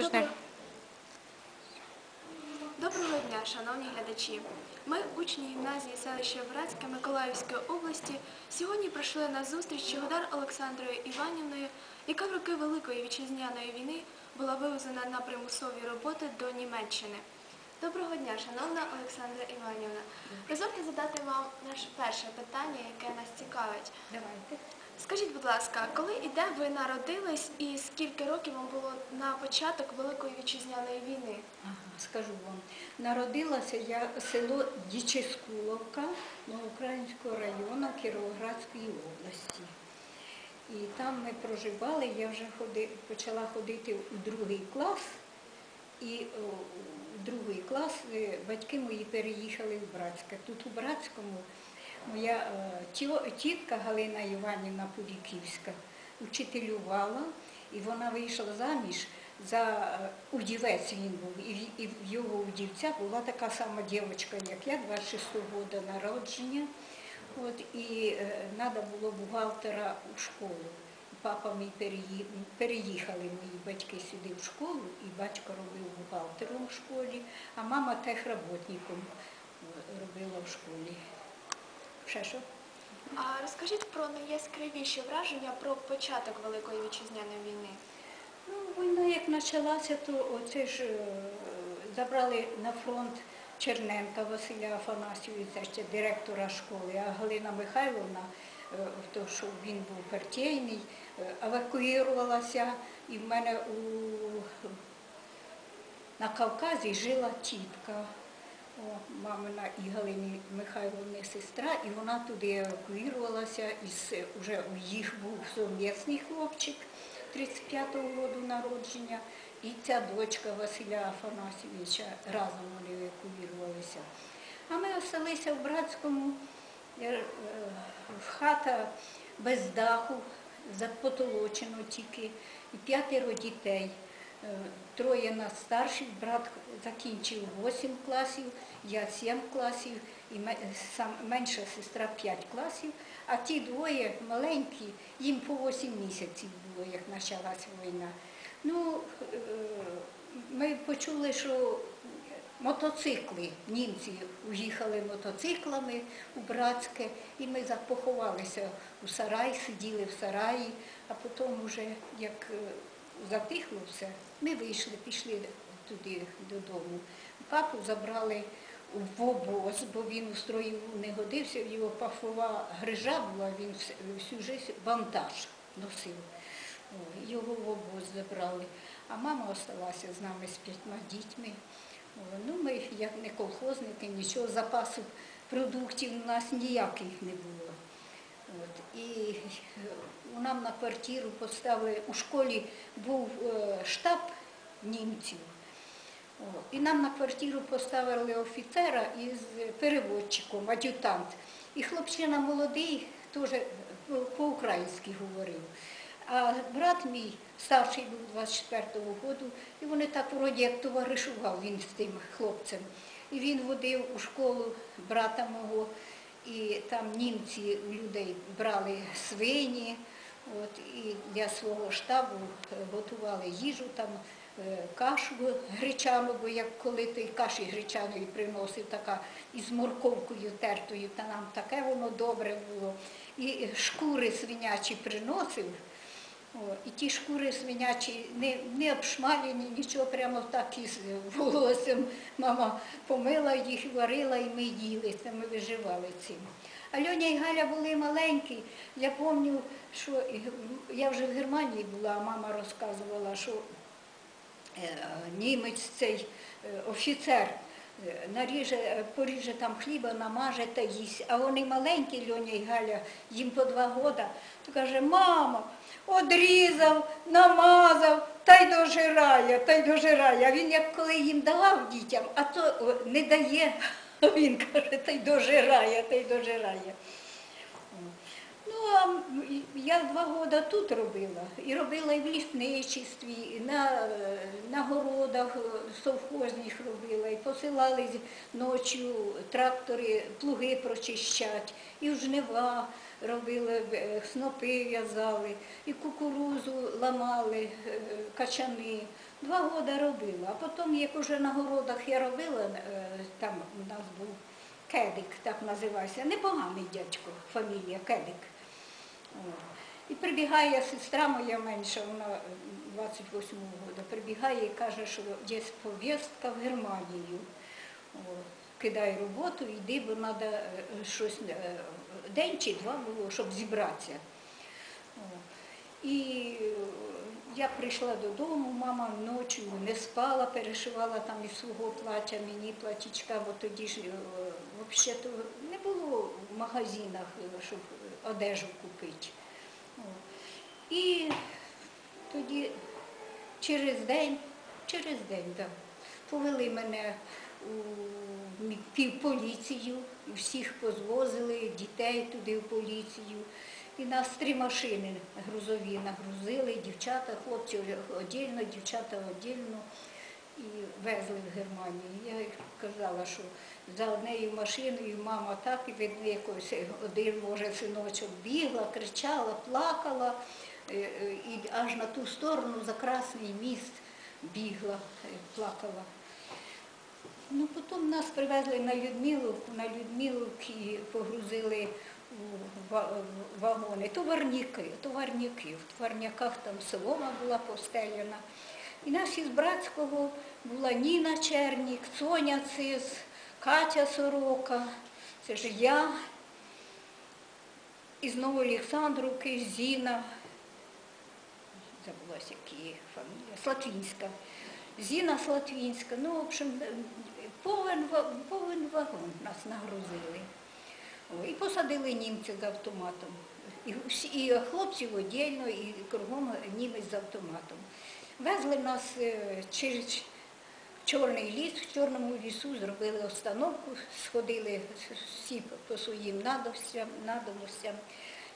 Почнемо. Доброго дня, шановні глядачі. Ми, учні гімназії селища Братське Миколаївської області, сьогодні прийшли на зустріч Чогодар Олександрою Іванівною, яка в роки Великої вітчизняної війни була вивезена на примусові роботи до Німеччини. Доброго дня, шановна Олександра Іванівна. Дозвольте задати вам наше перше питання, яке нас цікавить. Давайте. Скажіть, будь ласка, коли і де ви народились і скільки років вам було на початок Великої вітчизняної війни? Ага, скажу вам. Народилася я село Діческуловка Новоукраїнського району Кіровоградської області. І там ми проживали, я вже ходи, почала ходити у другий клас. І у другий клас е, батьки мої переїхали в Братське. Тут у Братському моя е, тітка Галина Іванівна Пуріківська учителювала, і вона вийшла заміж за е, удівець він був. І в, його удівця була така сама дівчинка, як я, 26-го року народження. От, і треба було бухгалтера у школу. Папа мій переї- переїхали мої батьки сюди в школу, і батько робив бухгалтером в школі, а мама техработником е, робила в школі. Ще що? А розкажіть про найяскравіші враження про початок Великої вітчизняної війни. Ну, війна як почалася, то оце ж е, забрали на фронт Черненка Василя Афанасьовича, ще директора школи, а Галина Михайловна, е, то, що він був партійний, е, евакуювалася, і в мене у, на Кавказі жила тітка. Мамина і Галини Михайловни сестра, і вона туди евакуювалася, із, вже у їх був совмісний хлопчик 35-го року народження, і ця дочка Василя Афанасьовича разом вони евакуювалися. А ми осталися в Братському, е, е, хата без даху, запотолочено тільки, і п'ятеро дітей. Е, Троє нас старших, брат закінчив 8 класів, я 7 класів, і менша сестра 5 класів, а ті двоє маленькі, їм по 8 місяців було, як почалась війна. Ну, е, ми почули, що мотоцикли, німці уїхали мотоциклами у Братське, і ми запоховалися у сарай, сиділи в сараї, а потім вже як е, затихло все, ми вийшли, пішли туди додому. Папу забрали в обоз, бо він у строю не годився, його пахова грижа була, він всю життя бандаж носив. Його в обоз забрали. А мама залишилася з нами з п'ятьма дітьми. Ну, ми, як не колхозники, нічого, запасу продуктів у нас ніяких не було. От, і е, нам на квартиру поставили, у школі був е, штаб німців. О, І нам на квартиру поставили офіцера із переводчиком, ад'ютант. І хлопчина молодий теж по- по-українськи говорив. А брат мій, старший був 24-го року, і вони так вроді як товаришував він з тим хлопцем. І він водив у школу брата мого, і там німці у людей брали свині, от, і для свого штабу е, готували їжу, там е, кашу гречану, бо як коли той каші гречаної приносив, така із морковкою тертою, та нам таке воно добре було. І шкури свинячі приносив. І ті шкури свинячі не, не обшмалені, нічого, прямо так із волоссям. Мама помила їх, варила і ми їли, це ми виживали цим. А Льоня і Галя були маленькі. Я пам'ятаю, що я вже в Германії була, а мама розказувала, що е, німець цей е, офіцер наріже, е, поріже там хліба, намаже та їсть, а вони маленькі, Льоня і Галя, їм по два роки, то каже, мама, одрізав, намазав, та й дожирає, та й дожирає. А він як коли їм давав дітям, а то не дає, а він каже, та й дожирає, та й дожирає. Я два роки тут робила. І робила і в лісничестві, і на, на городах е, совхозних робила, і посилали ночі трактори, плуги прочищать, і в жнива робили, е, снопи в'язали, і кукурузу ламали, е, качани. Два роки робила, а потім, як уже на городах я робила, там у нас був Кедик, так називався, непоганий дядько, фамілія Кедик. І прибігає сестра моя менша, вона е, 28-го року, прибігає і каже, що є повістка в Германію. Кидай роботу, йди, бо треба щось, е, день чи два було, щоб зібратися. І е, я прийшла додому, мама ночі не спала, перешивала там із свого плаття мені платічка, бо тоді ж взагалі не було в магазинах, е, щоб одежу купити. І тоді через день, через день, так, повели мене у півполіцію, всіх позвозили, дітей туди в поліцію. І нас три машини грузові нагрузили, дівчата, хлопці віддільно, дівчата віддільно і везли в Германію. Я казала, що за однією машиною мама так і від якось один, може, синочок бігла, кричала, плакала, е, е, і аж на ту сторону за Красний міст бігла, е, плакала. Ну, потім нас привезли на Людмиловку, на Людмиловці погрузили у в вагони. Товарняки, товарняки. В товарняках там солома була постеляна. І нас із Братського була Ніна Чернік, Соня Цис, Катя Сорока, це ж я, із Новоолександровки, Зіна, забулася, які фамілія, Слатвінська. Зіна Слатвінська, ну, в общем, повен, повен вагон нас нагрузили. І посадили німця з автоматом. І, і хлопців віддільно, і кругом німець з автоматом. Везли нас е, через Чорний ліс, в Чорному лісу зробили остановку, сходили всі по своїм надобностям.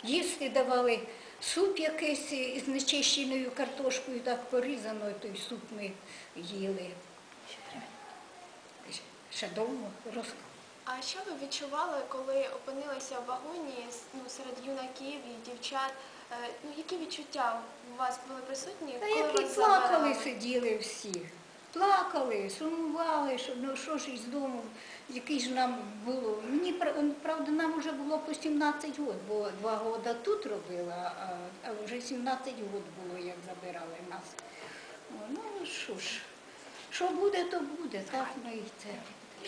Їсти давали суп якийсь із нечищеною картошкою, так порізано, той суп ми їли. Ще довго розказую. А що ви відчували, коли опинилися в вагоні ну, серед юнаків і дівчат? Е, Ну, які відчуття у вас були присутні, Та коли які вас плакали, забирали? сиділи всі. Плакали, сумували, що ну що ж із дому, який ж нам було. Мені правда, нам вже було по 17 років, бо два роки тут робила, а, вже 17 років було, як забирали нас. Ну що ж, що буде, то буде, так ну і це.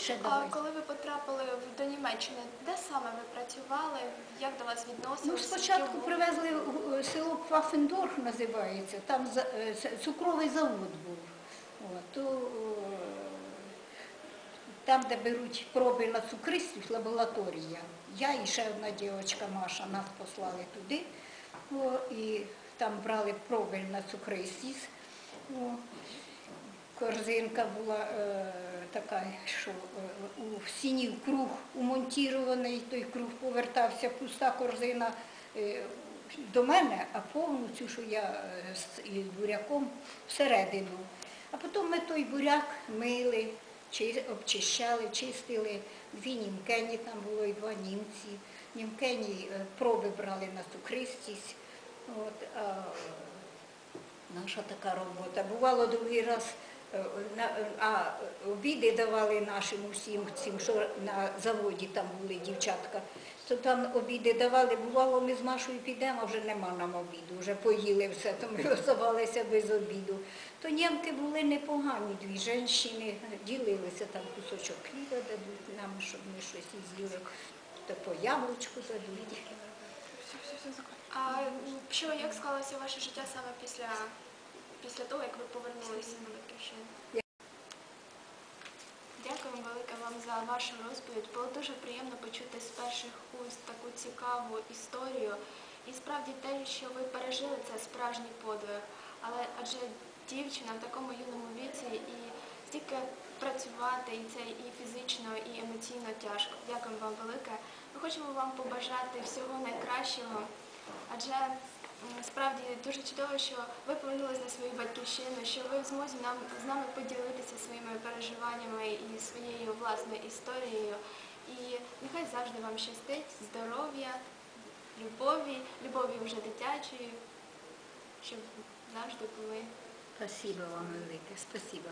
Ще А давай. коли ви потрапили до Німеччини, саме ви працювали, як до вас Ну, спочатку привезли в е, село Квафендорф називається, там е, цукровий завод був. О, то, там, де беруть проби на цукристів, лабораторія. Я і ще одна дівчинка Маша нас послали туди. О, і там брали проби на цукристіс. Корзинка була е, така, що е, у синій круг умонтірований, той круг повертався, пуста корзина е, до мене, а повністю, що я е, з буряком всередину. А потім ми той буряк мили, обчищали, чистили. Дві німкені, там було і два німці. Німкені проби брали на цукристість. От, а, Наша така робота. Бувало другий раз, а обіди давали нашим усім цим, що на заводі там були дівчатка, то там обіди давали, бувало, ми з Машою підемо, а вже нема нам обіду, вже поїли все, то ми оставалися без обіду. То німки були непогані, дві жінки, ділилися там кусочок хліба дадуть нам, щоб ми щось з'їли, то по яблучку дадуть. А що, як склалося ваше життя саме після, після того, як ви повернулися на батьківщину? Дякую велике вам за вашу розповідь. Було дуже приємно почути з перших уст таку цікаву історію. І справді те, що ви пережили, це справжній подвиг. Але адже дівчина в такому юному віці і стільки працювати, і це і фізично, і емоційно тяжко. Дякую вам велике. Ми хочемо вам побажати всього найкращого. Адже справді дуже чудово, що ви повернулись на свою батьківщину, що ви в змозі нам з нами поділитися своїми переживаннями і своєю власною історією. І нехай завжди вам щастить, здоров'я, любові, любові вже дитячої, щоб завжди були Спасибо вам велике, спасибо.